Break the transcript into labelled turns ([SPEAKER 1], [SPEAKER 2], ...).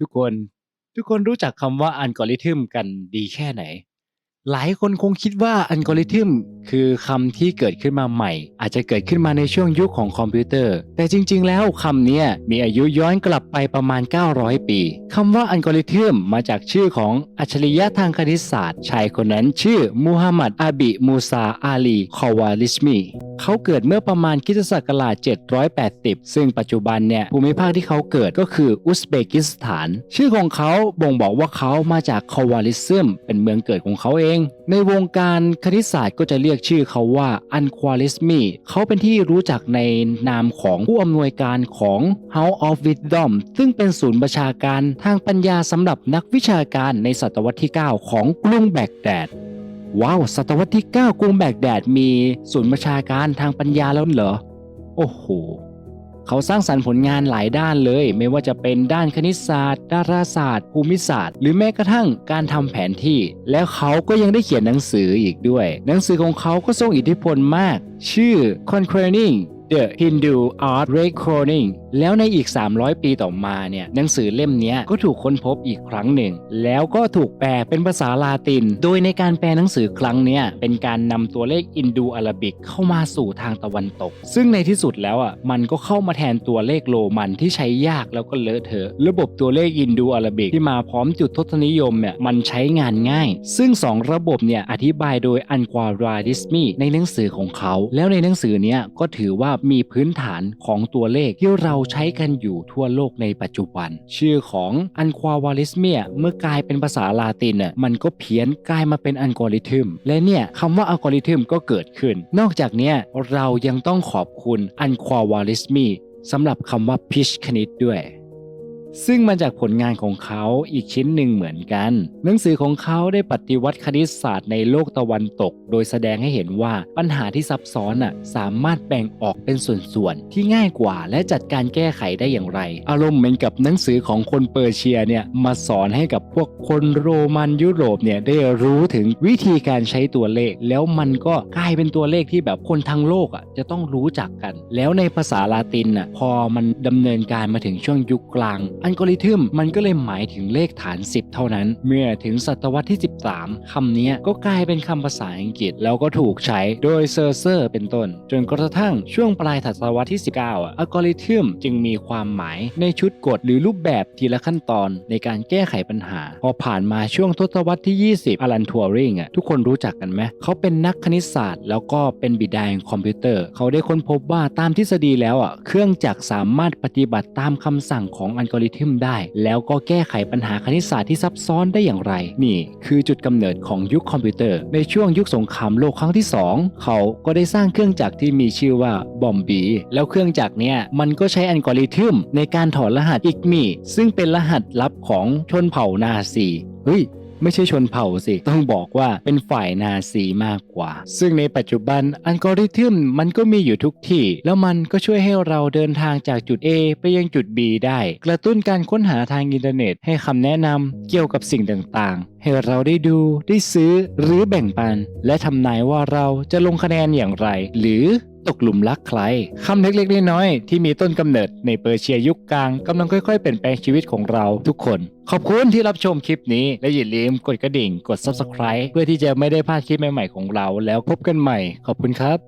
[SPEAKER 1] ทุกคนทุกคนรู้จักคำว่าอัลกอริทึมกันดีแค่ไหน หลายคนคงคิดว่าอัลกอริทึมคือคำที่เกิดขึ้นมาใหม่ อาจจะเกิดขึ้นมาในช่วงยุคของคอมพิวเตอร์ แต่จริง ๆ แล้วคำนี้มีอายุย้อนกลับไปประมาณ 900 ปีคำว่าอัลกอริทึมมาจากชื่อของอัจฉริยะทางคณิตศาสตร์ชายคนนั้นชื่อมูฮัมหมัดอาบิมูซาอาลีคอวาลิสมี เขาเกิดเมื่อประมาณคิสตศักราช 780 ซึ่งปัจจุบันเนี่ยภูมิภาคที่เขาเกิดก็คืออุซเบกิสถาน ชื่อของเขาบ่งบอกว่าเขามาจากคาวาลิซึมเป็นเมืองเกิดของเขาเอง ในวงการคณิตศาสตร์ก็จะเรียกชื่อเขาว่าอันควาลิสมีเขาเป็นที่รู้จักในนามของผู้อำนวยการของ House of Wisdom ซึ่งเป็นศูนย์ประชาการทางปัญญาสำหรับนักวิชาการในศตวรรษที่ 9 ของกรุงแบกแดด ว้าวศตวรรษที่ 9 กรุงแบกแดดมีศูนย์ประชาการทางปัญญาแล้วเหรอ โอ้โห เขาสร้างสรรค์ผลงานหลายด้านเลย ไม่ว่าจะเป็นด้านคณิตศาสตร์ ดาราศาสตร์ ภูมิศาสตร์ หรือแม้กระทั่งการทำแผนที่ แล้วเขาก็ยังได้เขียนหนังสืออีกด้วย หนังสือของเขาก็ทรงอิทธิพลมาก ชื่อ Conquering The Hindu Art Reckoning แล้วในอีก 300 ปีต่อมาเนี่ยหนังสือเล่มนี้ก็ถูกค้นพบอีกครั้งหนึ่ง แล้วก็ถูกแปลเป็นภาษาลาติน โดยในการแปลหนังสือครั้งนี้เป็นการนำตัวเลขอินโดอาราบิกเข้ามาสู่ทางตะวันตก ซึ่งในที่สุดแล้วอะมันก็เข้ามาแทนตัวเลขโรมันที่ใช้ยากแล้วก็เลอะเทอะระบบตัวเลขอินโดอาราบิกที่มาพร้อมจุดทศนิยมเนี่ยมันใช้งานง่าย ซึ่ง 2 ระบบเนี่ยอธิบายโดยอันควาราดิสมีในหนังสือของเขา แล้วในหนังสือเนี้ยก็ถือว่ามีพื้นฐานของตัวเลขที่เราใช้กันอยู่ทั่วโลกในปัจจุบัน ชื่อของอันควาวาลิสเมียเมื่อกลายเป็นภาษาลาตินน่ะมันก็เพี้ยนกลายมาเป็นอัลกอริทึมและเนี่ยคำว่าอัลกอริทึมก็เกิดขึ้น นอกจากนี้เรายังต้องขอบคุณอันควาวาลิสมีสำหรับคำว่าพิชคณิตด้วย ซึ่งมาจากผลงานของเขาอีกชิ้นหนึ่งเหมือนกัน หนังสือของเขาได้ปฏิวัติคณิตศาสตร์ในโลกตะวันตก โดยแสดงให้เห็นว่าปัญหาที่ซับซ้อนน่ะสามารถแบ่งออกเป็นส่วนๆที่ง่ายกว่า และจัดการแก้ไขได้อย่างไร อารมณ์เหมือนกับหนังสือของคนเปอร์เซียเนี่ยมาสอนให้กับพวกคนโรมันยุโรปเนี่ยได้รู้ถึงวิธีการใช้ตัวเลข แล้วมันก็กลายเป็นตัวเลขที่แบบคนทั้งโลกอะจะต้องรู้จักกัน แล้วในภาษาลาตินอะพอมันดำเนินการมาถึงช่วงยุคกลางอัลกอริทึมมันก็เลยหมายถึงเลขฐาน 10 เท่านั้น เมื่อถึงศตวรรษที่ 13คำนี้ก็กลายเป็นคำภาษาอังกฤษ แล้วก็ถูกใช้โดยเซอร์เซอร์เป็นต้น จนกระทั่งช่วงปลายศตวรรษที่ 19 อัลกอริทึมจึงมีความหมายในชุดกฎหรือรูปแบบทีละขั้นตอนในการแก้ไขปัญหา พอผ่านมาช่วงทศวรรษที่ 20 อลันทัวริงอะทุกคนรู้จักกันไหมเขาเป็นนักคณิตศาสตร์ แล้วก็เป็นบิดาแห่งคอมพิวเตอร์ เขาได้ค้นพบว่าตามทฤษฎีแล้วอะเครื่องจักรสามารถปฏิบัติตามคำสั่งของอัลกอริทึมได้ แล้วก็แก้ไขปัญหาคณิตศาสตร์ที่ซับซ้อนได้อย่างไร นี่คือจุดกำเนิดของยุคคอมพิวเตอร์ ในช่วงยุคสงครามโลกครั้งที่ 2 เขาก็ได้สร้างเครื่องจักรที่มีชื่อว่าบอมบี แล้วเครื่องจักรเนี่ยมันก็ใช้อัลกอริทึมในการถอดรหัสอิกมีซึ่งเป็นรหัสลับของชนเผ่านาซีเฮ้ย ไม่ใช่ชนเผ่าสิ ต้องบอกว่าเป็นฝ่ายนาซีมากกว่า ซึ่งในปัจจุบันอัลกอริทึมมันก็มีอยู่ทุกที่ แล้วมันก็ช่วยให้เราเดินทางจากจุด A ไปยังจุด B ได้ กระตุ้นการค้นหาทางอินเทอร์เน็ต ให้คำแนะนำเกี่ยวกับสิ่งต่างๆ ให้เราได้ดูได้ซื้อหรือแบ่งปัน และทำนายว่าเราจะลงคะแนนอย่างไร หรือ ตกหลุมรักใครคำเล็กๆน้อยๆที่มีต้นกำเนิดในเปอร์เซียยุคกลางกำลังค่อยๆเปลี่ยนแปลงชีวิตของเราทุกคน ขอบคุณที่รับชมคลิปนี้ และอย่าลืมกดกระดิ่ง กด Subscribe เพื่อที่จะไม่ได้พลาดคลิปใหม่ๆของเรา แล้วพบกันใหม่ ขอบคุณครับ